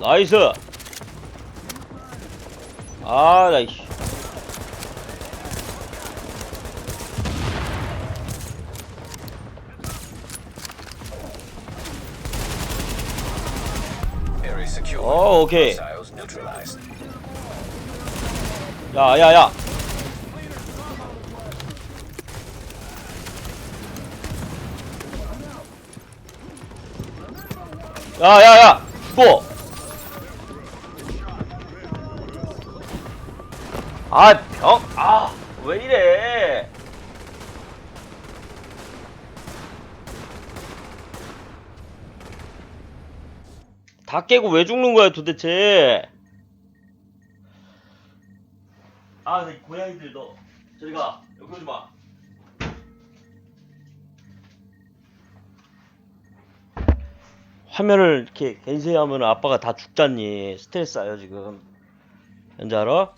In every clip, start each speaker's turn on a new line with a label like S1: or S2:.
S1: 나이스 아 나이씨. 어 오케이. 야야야 야야야 죽어 아병아왜 이래? 다 깨고 왜 죽는 거야 도대체? 아, 내 고양이들 너 저리 가. 여기 오지 마. 화면을 이렇게 겐세하면 아빠가 다 죽잖니. 스트레스 쌓여 지금. 현재 알아?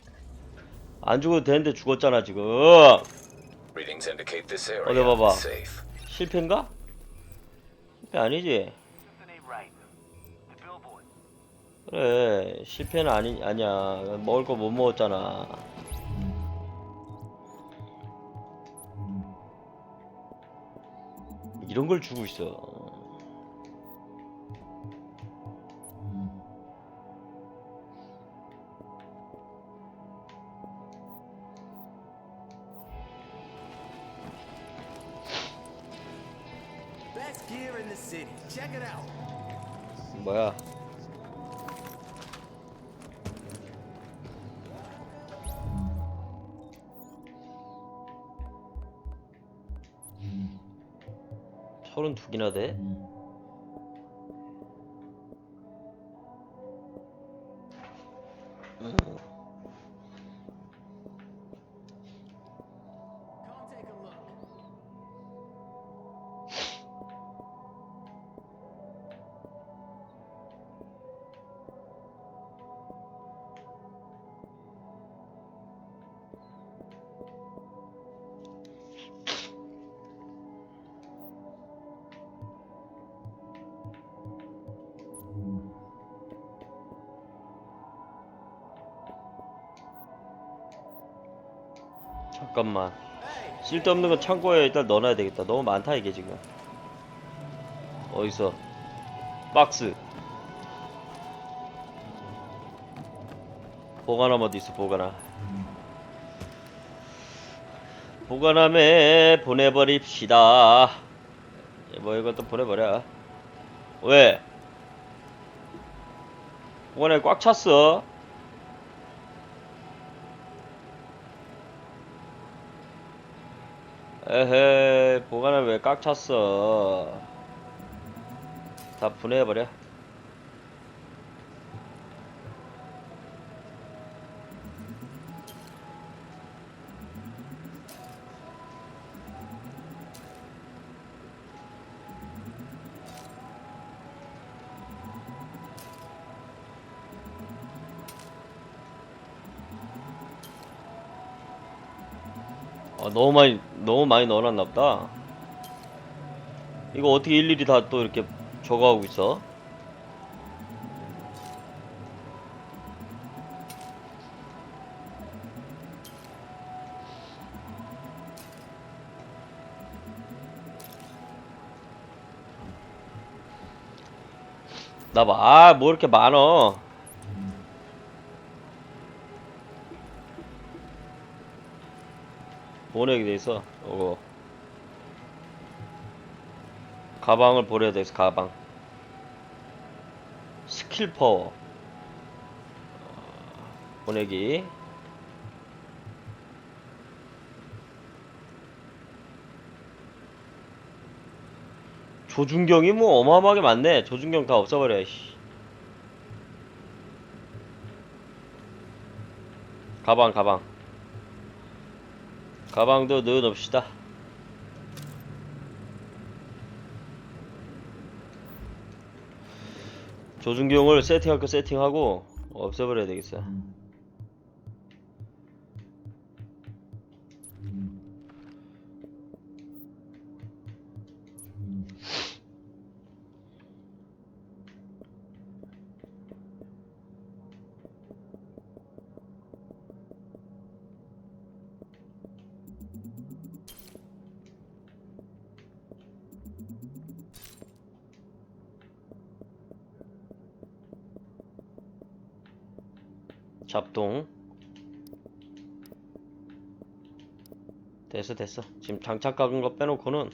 S1: 안 죽어도 되는데 죽었잖아 지금.
S2: Readings indicate this area
S1: 어디 봐봐.
S2: is safe.
S1: 실패인가? 실패 아니지. 그래 실패는 아니 아니야. 먹을 거 못 먹었잖아. 이런 걸 주고 있어. 뭐야? 서른 두 개나 돼? 잠깐만. 쓸데없는 건 창고에 일단 넣어놔야 되겠다. 너무 많다 이게 지금. 어디서? 박스. 보관함 어디 있어? 보관함. 보관함에 보내버립시다. 예, 뭐 이것도 보내버려. 왜? 보관함에 꽉 찼어. 에헤 보관을 왜 꽉 찼어? 다 분해해버려. 아, 너무 많이 너무 많이 넣어놨나 보다. 이거 어떻게 일일이 다 또 이렇게 적어가고 있어? 나봐, 아, 뭐 이렇게 많어? 보내게 돼 있어. 이거 가방을 보내야 돼 있어. 가방. 스킬 파워. 어, 보내기. 조준경이 뭐 어마어마하게 많네. 조준경 다 없애버려. 씨. 가방 가방. 가방도 넣어놓읍시다. 조준경을 세팅할 거 세팅하고 없애버려야 되겠어. 잡동. 됐어 됐어. 지금 장착 깎은 거 빼놓고는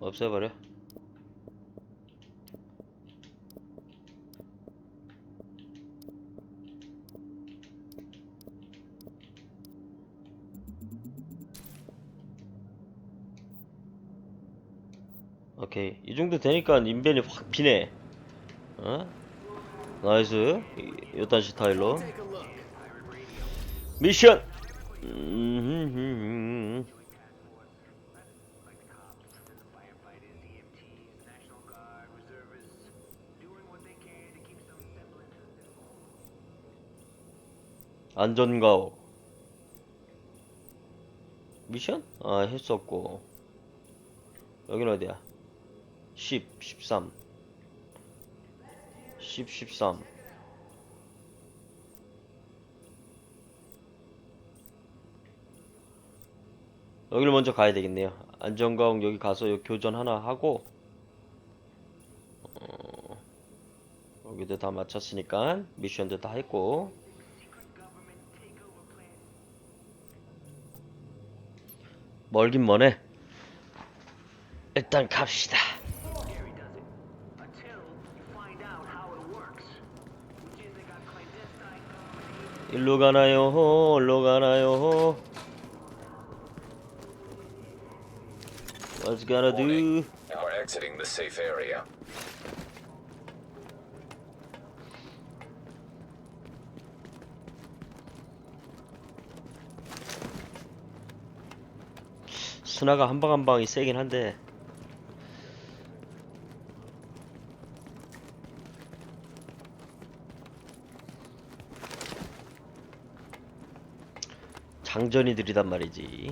S1: 없애버려. 오케이. 이 정도 되니까 인벤이 확 비네. 어? 나이스 이- 요딴 스타일로
S3: Take a look.
S1: 미션 음흠흠흠. 안전가옥 미션? 아 했었고 여기는 어디야 10, 13 10, 13 여기를 먼저 가야 되겠네요. 안전가옥 여기 가서 여기 교전 하나 하고 어, 여기도 다 마쳤으니까 미션도 다 했고 멀긴 머네. 일단 갑시다.
S4: Gary does it. Until you find out how it works. Which is they got clandestine
S1: 일로 가나요? 일로 가나요? What's gonna do?
S2: Now we're exiting the safe area.
S1: 스나가 한 방 한 방이 세긴 한데 장전이 들이단 말이지.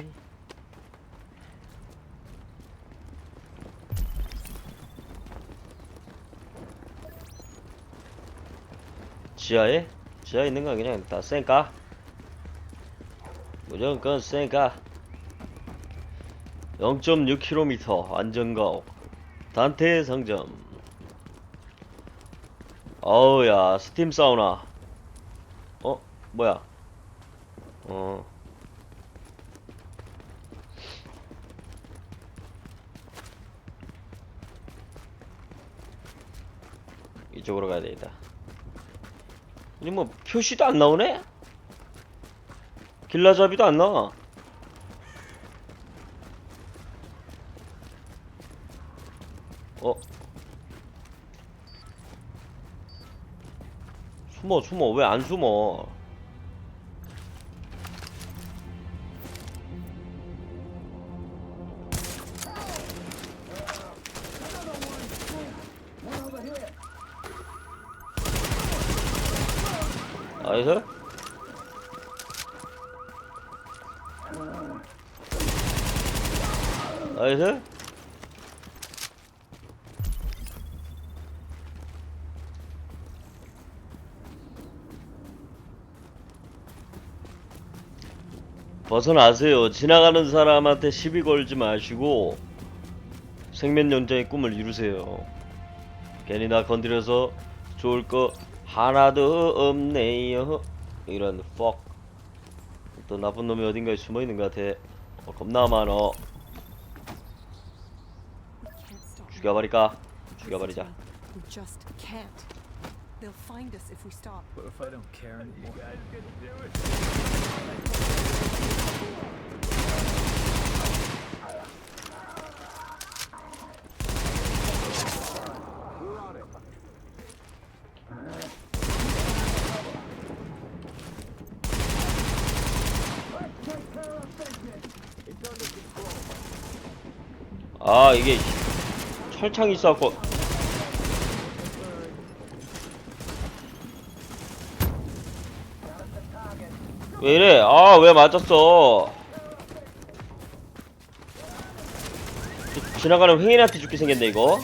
S1: 지하에? 지하에 있는 건 그냥 다 쌩까? 무조건 쌩까? 0.6km 안전가옥 단테 상점 어우야 스팀 사우나 어? 뭐야 어 이쪽으로 가야 되겠다 아니 뭐 표시도 안 나오네? 길라잡이도 안 나와 어? 숨어 숨어 왜 안 숨어 나이스 나이스 벗어나세요. 지나가는 사람한테 시비 걸지 마시고 생면연장의 꿈을 이루세요. 괜히 나 건드려서 좋을 거 하나도 없네요. 이런 fuck. 또 나쁜 놈이 어딘가에 숨어 있는 것 같아. 어, 겁나 많어. 죽여버릴까? 죽여버리자.
S5: We just can't. They'll find us if we stop.
S3: What if I don't care anymore?
S1: 아 이게 철창이 있어갖고 왜 이래? 아 왜 맞았어? 지- 지나가는 횡인한테 죽게 생겼네 이거.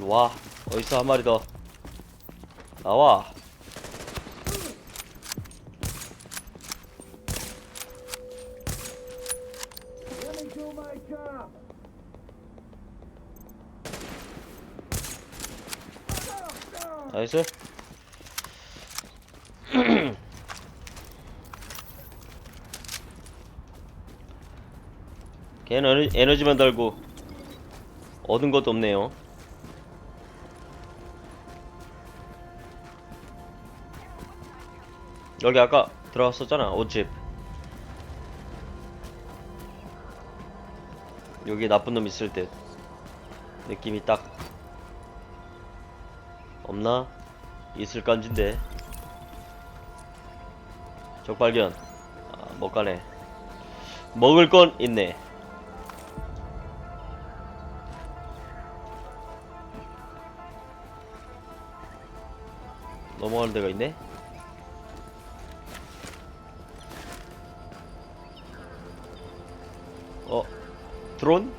S1: 와. 어딨어 한 마리 더. 나와. 나이스. 걔는 에너지만 달고 얻은 것도 없네요. 여기 아까 들어갔었잖아 옷집. 여기 나쁜 놈 있을 때 느낌이 딱 없나? 있을感지인데. 적발견. 아, 못 가네. 먹을 건 있네. 넘어가는 데가 있네 드론?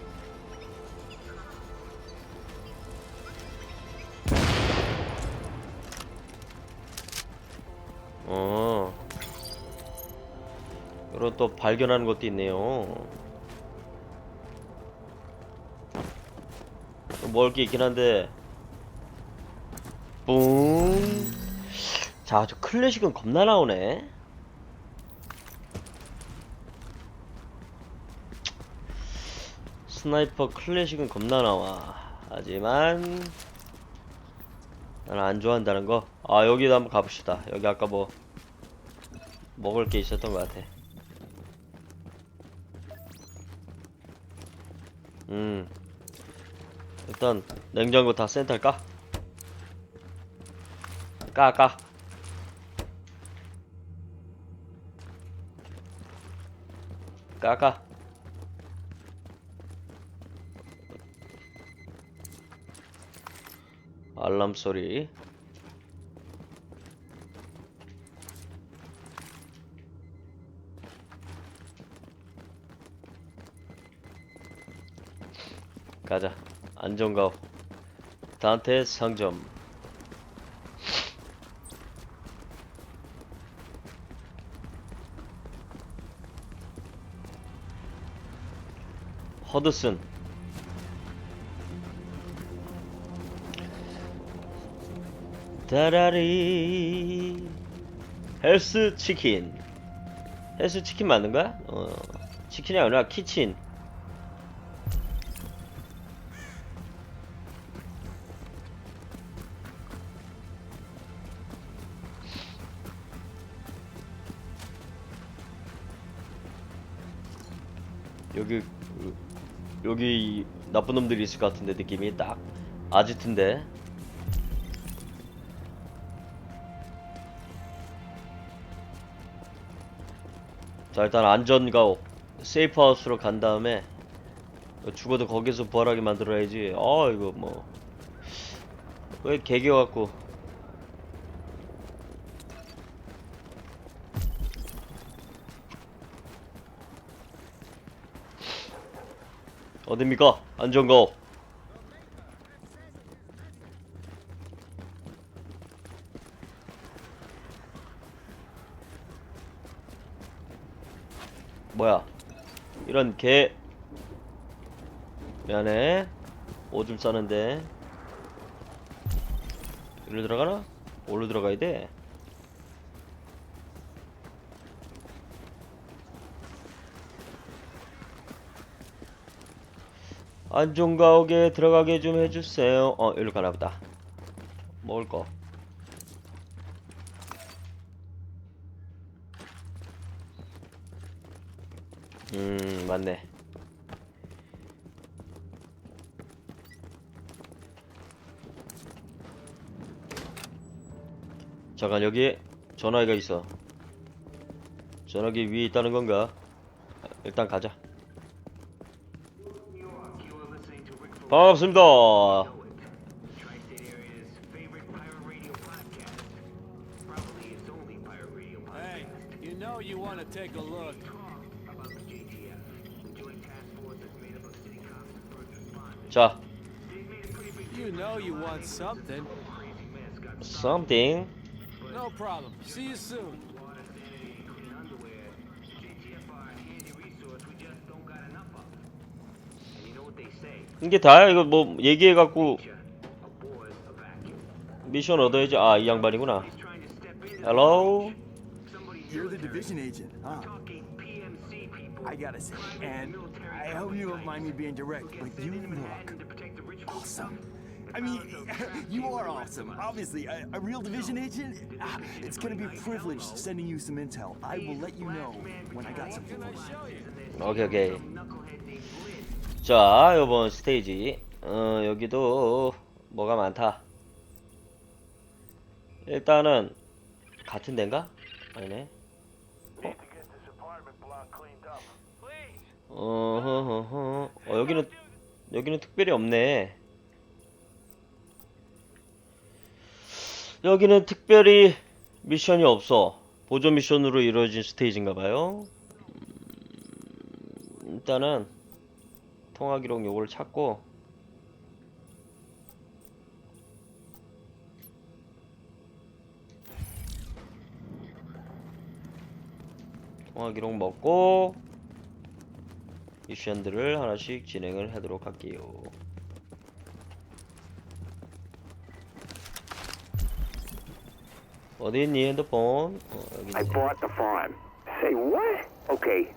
S1: 어. 이런 또 발견하는 것도 있네요. 먹을 게 있긴 한데. 뿡. 자, 저 클래식은 겁나 나오네. 스나이퍼 클래식은 겁나 나와. 하지만 나는 안 좋아한다는 거. 아 여기도 한번 가봅시다. 여기 아까 뭐 먹을 게 있었던 것 같아. 음. 일단 냉장고 다 센터 까. 까 까. 까 까. 알람 소리. 가자. 안전가오. 단테 상점. 허드슨. 다라리. 헬스 치킨. 헬스 치킨 맞는 거야? 어. 치킨이 아니라 키친. 여기 여기 나쁜 놈들이 있을 것 같은데 느낌이 딱 아지트인데 자 일단 안전가 세이프하우스로 간 다음에 죽어도 거기서 부활하게 만들어야지. 아 이거 뭐 왜 개겨갖고. 어딥니까? 안전가오 뭐야? 이런 개. 미안해. 오줌 싸는데. 일로 들어가나? 올로 들어가야 돼. 안전가옥에 들어가게 좀 해주세요. 어 일로 가나보다. 먹을 거 음, 맞네. 잠깐 여기 전화기가 있어. 전화기 위에 있다는 건가? 일단 가자. 반갑습니다.
S3: You know you want to take a look.
S1: 자,
S3: You know you want something.
S1: something.
S3: No problem. See you soon.
S1: 이게 다야 이거 뭐 얘기해 갖고
S4: a vacuum.
S1: 미션 얻어야지. 아, 이 양반이구나. Hello?
S6: You're the division agent, huh? I gotta say, and I hope you don't mind me being direct, but you look awesome. I mean, you are awesome. Obviously, a, a real division agent. Ah, it's gonna be a privilege sending you some intel. I will let you know when I got something for you.
S1: 오케이, 오케이. 자, 요번 스테이지. 어, 여기도 뭐가 많다. 일단은 같은 데인가? 아니네. 어, 어허허허. 어, 여기는 여기는 특별히 없네. 여기는 특별히 미션이 없어. 보조 미션으로 이루어진 스테이지인가 봐요. 음, 일단은 통화 기록 요걸 찾고 통화 기록 먹고 미션들을 하나씩 진행을 하도록 할게요. 어디 있니 핸드폰? 어, 여기
S7: I
S1: 있네.
S7: bought the farm. Say what? Okay,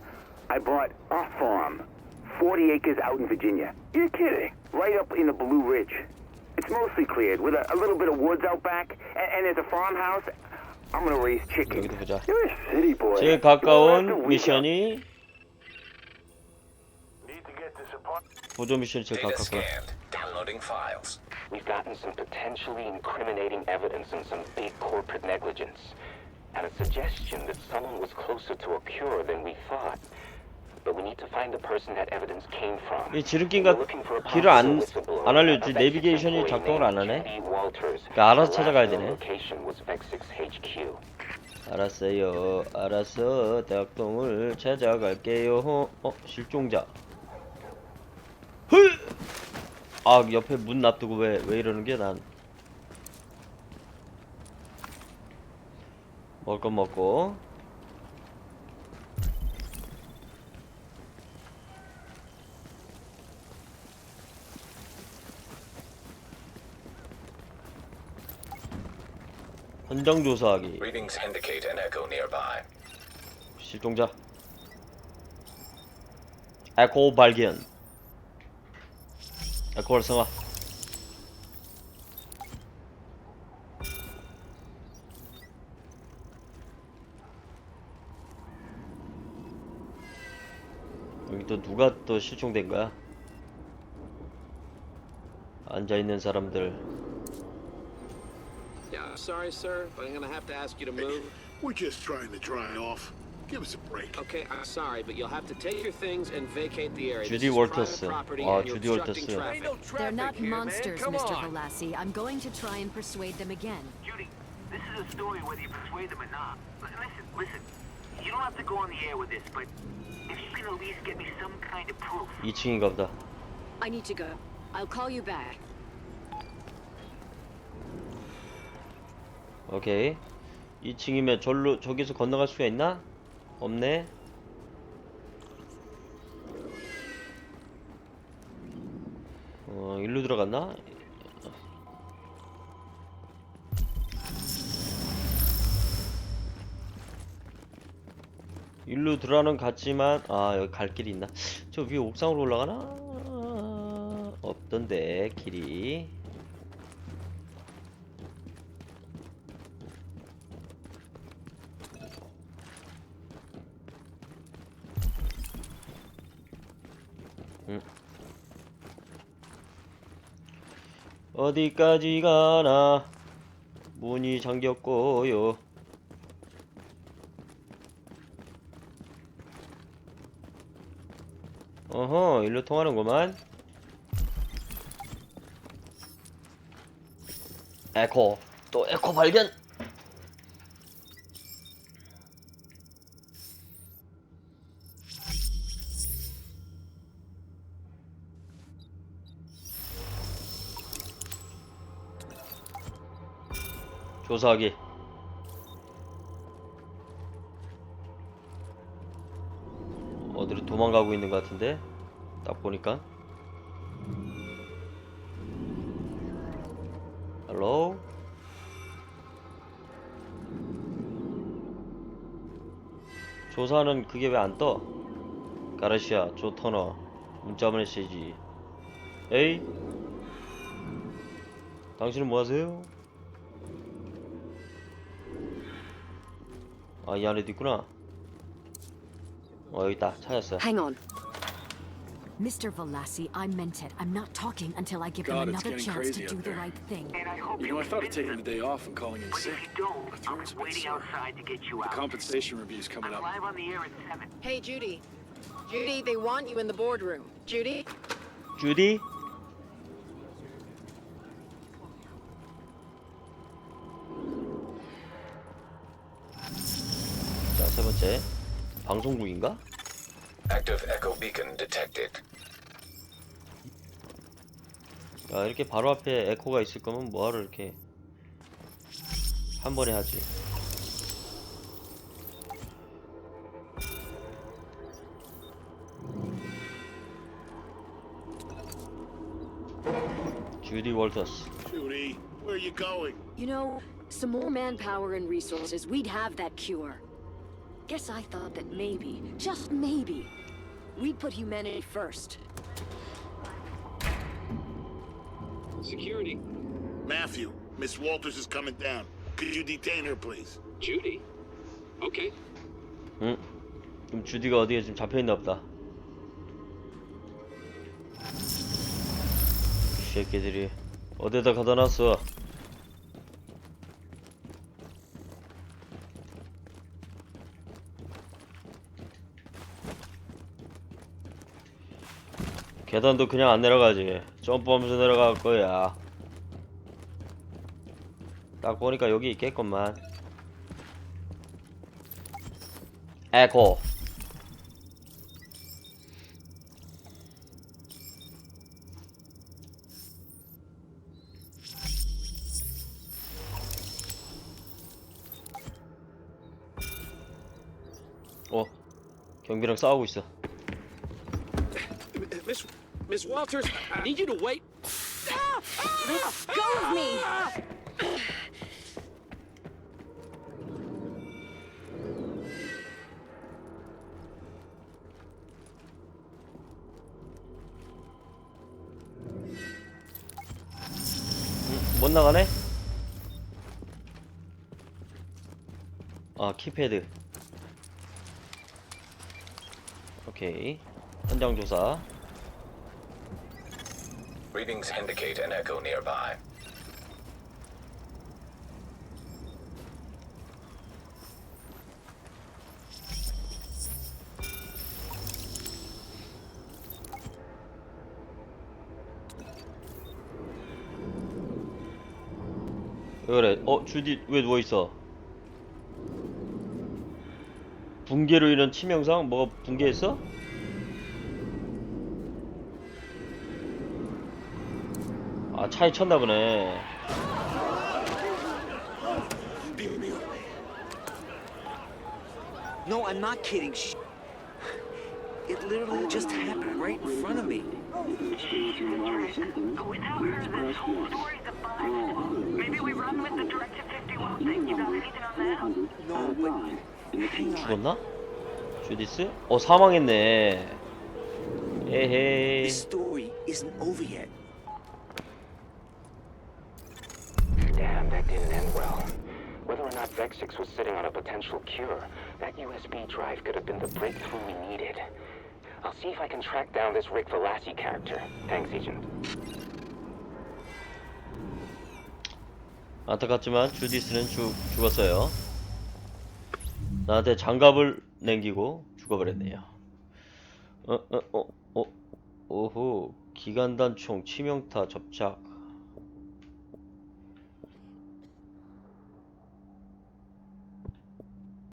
S7: I bought a farm. 40 acres out in Virginia. You're kidding. Right up in the Blue Ridge. It's mostly cleared with a, a little bit of woods out back, and, and there's a farmhouse. I'm gonna raise chickens.
S1: 여기도 보자.
S7: You're a city boy.
S1: 제일 가까운 미션이 보조 미션이 제일
S2: Data
S1: 가깝구나.
S2: scanned. Downloading files.
S8: We've gotten some potentially incriminating evidence and some big corporate negligence. And a suggestion that someone was closer to a cure than we thought. But we need to find the person that evidence came from.
S1: 이 지름길과
S8: for a
S1: 길을 안, 안 알려주지 내비게이션이 작동을 안 하네. 그러니까 알아서 찾아가야 되네. 알았어요 알았어 작동을 찾아갈게요 어 실종자 헐! 아 옆에 문 놔두고 왜, 왜 이러는 게 난. 먹을 건 먹고. 현장 조사하기.
S2: Readings indicate an echo nearby.
S1: 실종자. 에코 발견 에코 활성화 여기 또 누가 또 실종된 거야? 앉아 있는 사람들
S9: Yeah, sorry, sir, but I'm gonna have to ask you to move.
S10: We're just trying to dry off. Give us a break.
S9: Okay, I'm sorry, but you'll have to take your things and vacate the area. private property
S1: 아, 주디 월터스.
S11: They're not monsters, Mr. Velassi. I'm going to try and persuade them again.
S4: Judy, this is a story whether you persuade them or not. Listen, listen. You don't have to go on the air with this, but if you can at least get me some kind of proof.
S1: 2층인가 보다
S11: I need to go. I'll call you back.
S1: 오케이 2층이면 절로 저기서 건너갈 수가 있나? 없네 어 일로 들어갔나? 일로 들어가는 같지만 아 여기 갈 길이 있나? 저 위에 옥상으로 올라가나? 없던데 길이 어디까지 가나 문이 잠겼고요. 어허 일로 통하는구만. 에코 또 에코 발견 조사하기 어디로 도망가고 있는 것 같은데 딱 보니까 헬로 조사는 그게 왜 안 떠? 가르시아, 조터너, 문자 메시지 에이? 당신은 뭐하세요? 아, 이 안에도 있구나. 어, 여기 있다. 찾았어.
S11: Hang on. Mr. Velassi, I meant it. I'm not talking until I give
S12: God,
S11: them
S12: it's
S11: another
S12: getting
S11: chance
S12: crazy
S11: to
S12: out
S11: do the
S12: there.
S11: right thing.
S4: And I hope
S12: You know, I thought of taking the day off and calling in
S4: But
S12: sick.
S4: if you don't,
S12: My
S4: I'm
S12: throat's a bit
S4: waiting
S12: sore.
S4: outside to get you
S12: The
S4: out.
S12: compensation review's coming
S4: I'm
S12: up.
S4: live on the air at 7.
S13: Hey, Judy. Judy, they want you in the boardroom. Judy?
S1: 주디? 번째. 방송국인가?
S2: Active echo beacon detected.
S1: 야, 이렇게 바로 앞에 에코가 있을 거면 뭐하러 이렇게 한 번에 하지. 주디 월터스.
S10: Judy, where are you going?
S11: You know, some more manpower and resources, we'd have that cure. Guess I thought that maybe, just maybe, we'd put humanity first.
S9: Security.
S10: Matthew, Miss Walters is coming down. Could you detain her, please?
S9: Judy? Okay.
S1: 응? 그럼 주디가 어디에 지금 잡혀있나 보다. 이 새끼들이 어디다 가다 놨어? 계단도 그냥 안 내려가지. 점프하면서 내려갈 거야. 딱 보니까 여기 있겠건만. 에코. 어, 경비랑 싸우고 있어.
S9: Miss Walters, I need you to wait.
S11: Go with me!
S1: 못 나가네? 아 키패드 오케이 현장 조사
S2: Readings indicate an echo nearby.
S1: 왜 그래 어 주디 왜 누워 있어 붕괴로 인한 치명상? 뭐가 붕괴했어? 차에 쳤나 보네
S6: No, I'm not kidding. Sh- It literally just happened right in front of me.
S4: Without her, this whole story's a bust. Maybe we run with the Directive 51 thing. You got anything on that?
S6: No, but hang on.
S1: 죽었나? 주디스? 어 사망했네 에헤이
S6: This story isn't over yet.
S8: That didn't end well. Whether or not Vexix was sitting on a potential cure, that USB drive could have been the breakthrough we needed. I'll see if I can track down this Rick Velassi character. Thanks, Agent.
S1: 안타깝지만 주디스는 죽, 죽었어요 나한테 장갑을 남기고 죽어버렸네요 어, 어, 어, 어, 오호 기관단총 치명타 접착